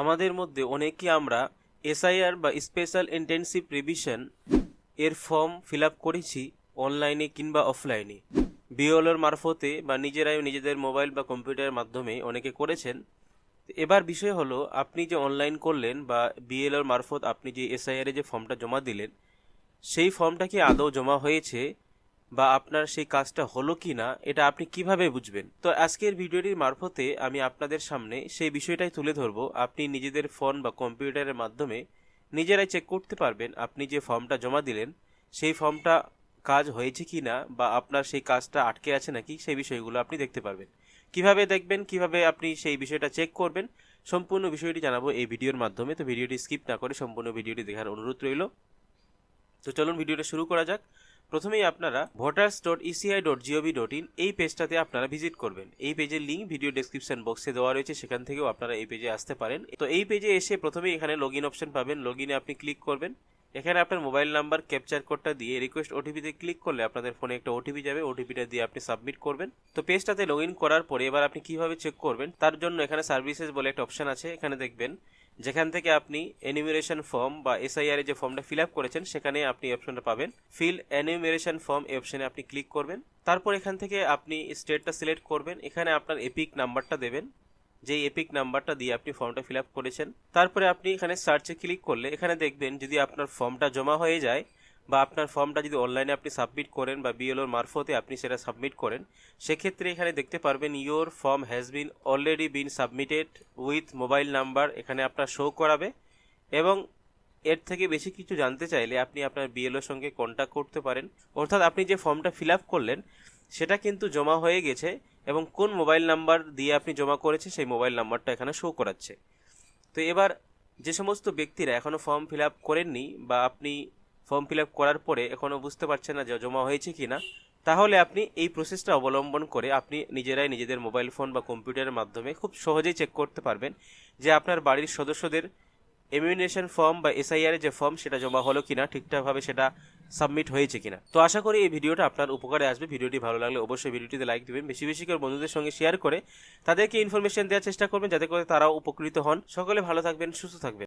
আমাদের মধ্যে অনেকে আমরা এসআইআর বা স্পেশাল ইন্টেনসিভ রিভিশন এর ফর্ম ফিল আপ করেছি অনলাইনে কিংবা অফলাইনে। বিওলোর মারফতে বা নিজেরাই নিজেদের মোবাইল বা কম্পিউটারের মাধ্যমে অনেকে করেছেন। এবার বিষয় হলো, আপনি যে অনলাইন করলেন বা বিএলওর মারফত আপনি যে এসআইআর যে ফর্মটা জমা দিলেন, সেই ফর্মটা কি আদৌ জমা হয়েছে? বা আপনার সেই কাজটা হলো কি না এটা আপনি কীভাবে বুঝবেন? তো আজকের ভিডিওটির মারফতে আমি আপনাদের সামনে সেই বিষয়টাই তুলে ধরবো। আপনি নিজেদের ফোন বা কম্পিউটারের মাধ্যমে নিজেরাই চেক করতে পারবেন আপনি যে ফর্মটা জমা দিলেন, সেই ফর্মটা কাজ হয়েছে কি না বা আপনার সেই কাজটা আটকে আছে নাকি, সেই বিষয়গুলো আপনি দেখতে পারবেন। কীভাবে দেখবেন, কীভাবে আপনি সেই বিষয়টা চেক করবেন, সম্পূর্ণ বিষয়টি জানাব এই ভিডিওর মাধ্যমে। তো ভিডিওটি স্কিপ না করে সম্পূর্ণ ভিডিওটি দেখার অনুরোধ রইল। তো চলুন ভিডিওটা শুরু করা যাক। প্রথমেই আপনারা voters dot ECI dot GOV dot in এই পেজটাতে আপনারা ভিজিট করবেন। এই পেজের লিঙ্ক ভিডিও ডেসক্রিপশন বক্সে দেওয়া রয়েছে, সেখান থেকেও আপনারা এই পেজে আসতে পারেন। তো এই পেজে এসে প্রথমেই এখানে লগ ইন অপশন পাবেন। লগ ইনে আপনি ক্লিক করবেন। এখানে আপনার মোবাইল নাম্বার ক্যাপচার কোডটা দিয়ে রিকোয়েস্ট ওটিপিতে ক্লিক করলে আপনাদের ফোনে একটা ওটিপি যাবে। ওটিপিটা দিয়ে আপনি সাবমিট করবেন। তো পেজটাতে লগ ইন করার পরে এবার আপনি কীভাবে চেক করবেন, তার জন্য এখানে সার্ভিসেস বলে একটা অপশন আছে। এখানে দেখবেন যেখান থেকে আপনি এনিমিরেশন ফর্ম বা এসআইআর যে ফর্মটা ফিল আপ করেছেন, সেখানে আপনি অপশনটা পাবেন। ফিল এনিমিরেশন ফর্ম অপশনে আপনি ক্লিক করবেন। তারপর এখান থেকে আপনি স্টেটটা সিলেক্ট করবেন। এখানে আপনার এপিক নাম্বারটা দেবেন। যেই এপিক নাম্বারটা দিয়ে আপনি ফর্মটা ফিল আপ করেছেন। তারপরে আপনি এখানে সার্চে ক্লিক করলে এখানে দেখবেন যদি আপনার ফর্মটা জমা হয়ে যায় বা আপনার ফর্মটা যদি অনলাইনে আপনি সাবমিট করেন বা বিএলওর মারফতে আপনি সেটা সাবমিট করেন, সেক্ষেত্রে এখানে দেখতে পারবেন your form has been already been submitted with mobile number এখানে আপনার শো করাবে এবং এর থেকে বেশি কিছু জানতে চাইলে আপনি আপনার বিএলওর সঙ্গে কন্ট্যাক্ট করতে পারেন। অর্থাৎ আপনি যে ফর্মটা ফিল আপ করলেন, সেটা কিন্তু জমা হয়ে গেছে এবং কোন মোবাইল নাম্বার দিয়ে আপনি জমা করেছে সেই মোবাইল নাম্বারটা এখানে শো করাচ্ছে। তো এবার যে সমস্ত ব্যক্তিরা এখনও ফর্ম ফিল আপ করেননি বা আপনি ফর্ম ফিল করার পরে এখনও বুঝতে পারছেন না যে জমা হয়েছে কি না তাহলে আপনি এই প্রসেসটা অবলম্বন করে আপনি নিজেরাই নিজেদের মোবাইল ফোন বা কম্পিউটারের মাধ্যমে খুব সহজেই চেক করতে পারবেন যে আপনার বাড়ির সদস্যদের এমিউনেশন ফর্ম বা এসআইআর যে ফর্ম সেটা জমা হলো কিনা, ঠিকঠাকভাবে সেটা সাবমিট হয়েছে কিনা। তো আশা করি এই ভিডিওটা আপনার উপকারে আসবে। ভিডিওটি ভালো লাগলে অবশ্যই ভিডিওটিতে লাইক দিবেন। বেশি বেশি করে বন্ধুদের সঙ্গে শেয়ার করে তাদেরকে ইনফরমেশন দেওয়ার চেষ্টা করবেন, যাতে করে তারাও উপকৃত হন। সকলে ভালো থাকবেন, সুস্থ থাকবেন।